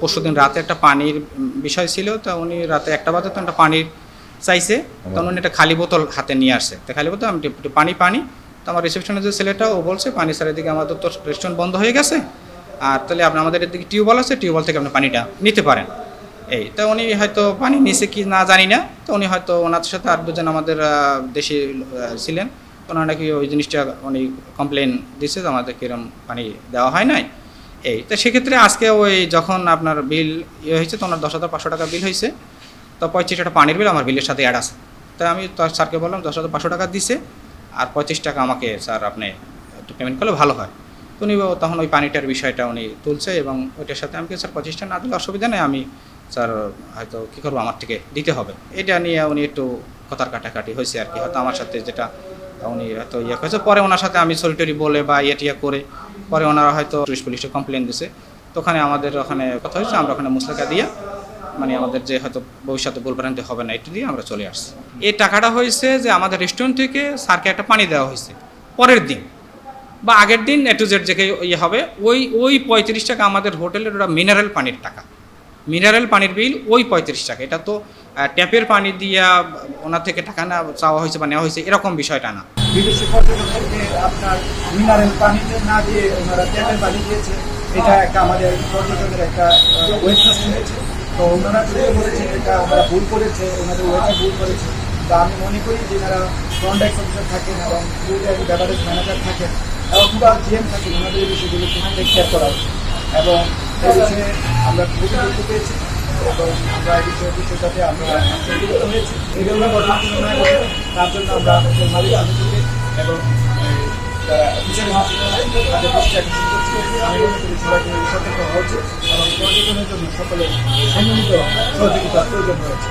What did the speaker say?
পরশু দিন রাতে একটা পানির বিষয় ছিল তো উনি রাতে একটা বাজে তো একটা পানির চাইছে তখন উনি একটা খালি বোতল হাতে নিয়ে আসছে। তো খালি বোতল আমি পানি পানি। তো আমার রিসেপশনের যে ছেলেটা ও বলছে পানি স্যারের দিকে আমাদের তো রেস্টুরেন্ট বন্ধ হয়ে গেছে। আর তাহলে আপনি আমাদের এদিকে টিউবওয়েল আছে টিউবওয়েল থেকে আপনি পানিটা নিতে পারেন। এই তো উনি হয়তো পানি নিচে কি না জানি না। তো উনি হয়তো ওনার সাথে আর দুজন আমাদের দেশি ছিলেন। ওনারা নাকি ওই জিনিসটা উনি কমপ্লেন দিচ্ছে যে আমাদেরকে এরকম পানি দেওয়া হয় নাই। এই। তো সেক্ষেত্রে আজকে ওই যখন আপনার বিল ইয়ে হয়েছে, তো ওনার দশ হাজার পাঁচশো টাকা বিল হয়েছে। তো পঁয়ত্রিশ টাকা পানির বিল আমার বিলের সাথে অ্যাড আছে। তাই আমি স্যারকে বললাম, দশ হাজার পাঁচশো টাকা দিছে, আর পঁয়ত্রিশ টাকা আমাকে স্যার আপনি একটু পেমেন্ট করলে ভালো হয়। তো উনি তখন ওই পানিটার বিষয়টা উনি তুলছে এবং ওইটার সাথে আমাকে স্যার পঁচিশটা না দিলে অসুবিধা নেই, আমি স্যার হয়তো কী করব, আমার থেকে দিতে হবে। এটা নিয়ে উনি একটু কথার কাটাকাটি হয়েছে আর কি। হয়তো আমার সাথে যেটা উনি হয়তো ইয়ে করেছে, পরে ওনার সাথে আমি সরিটরি বলে বা ইয়ে টিয়া করে পরে ওনারা হয়তো পুলিশ পুলিশে কমপ্লেন দিছে। তো ওখানে আমাদের ওখানে কথা হয়েছে, আমরা ওখানে মুসলাকা দিয়ে মানে আমাদের যে হয়তো ভবিষ্যতে ভুলভ্রান্তি হবে না, এটা দিয়ে আমরা চলে আসছি। এই টাকাটা হয়েছে যে আমাদের রেস্টুরেন্ট থেকে স্যারকে একটা পানি দেওয়া হয়েছে, পরের দিন। বা আগের দিন এ টু জেড যে ইয়ে হবে, ওই ওই পঁয়ত্রিশ টাকা আমাদের হোটেলের ওটা মিনারেল পানির টাকা। মিনারেল পানির বিল ওই পঁয়ত্রিশ টাকা। এটা তো ট্যাপের পানি দিয়া ওনার থেকে টাকা না চাওয়া হয়েছে বা নেওয়া হয়েছে, এরকম বিষয়টা না। বিদেশি পর্যটকদেরকে আপনার মিনারেল পানিতে না দিয়ে ওনারা ট্যাপের পানি দিয়েছে, এটা একটা আমাদের পর্যটকের একটা ওয়েবসাইট শুনেছে। তো ওনারা যেটা বলেছে এটা ওনারা ভুল করেছে, ওনাদের ওয়েবসাইট ভুল করেছে, তো আমি মনে করি যারা কন্ট্যাক্ট অফিসার থাকেন এবং ফুড ম্যানেজার থাকেন পুরো জিএম থাকেন, ওনাদের বিষয়গুলো টেক কেয়ার করা উচিত। এবং আমরা খুবই গুরুত্ব পেয়েছি, এবং আমরা আমরা হয়েছি। এগুলো তার জন্য আমরা এবং যারা আছে তাদের উচিত এবং পর্যটনের জন্য সকলের সম্মিলিত সহযোগিতার প্রয়োজন রয়েছে।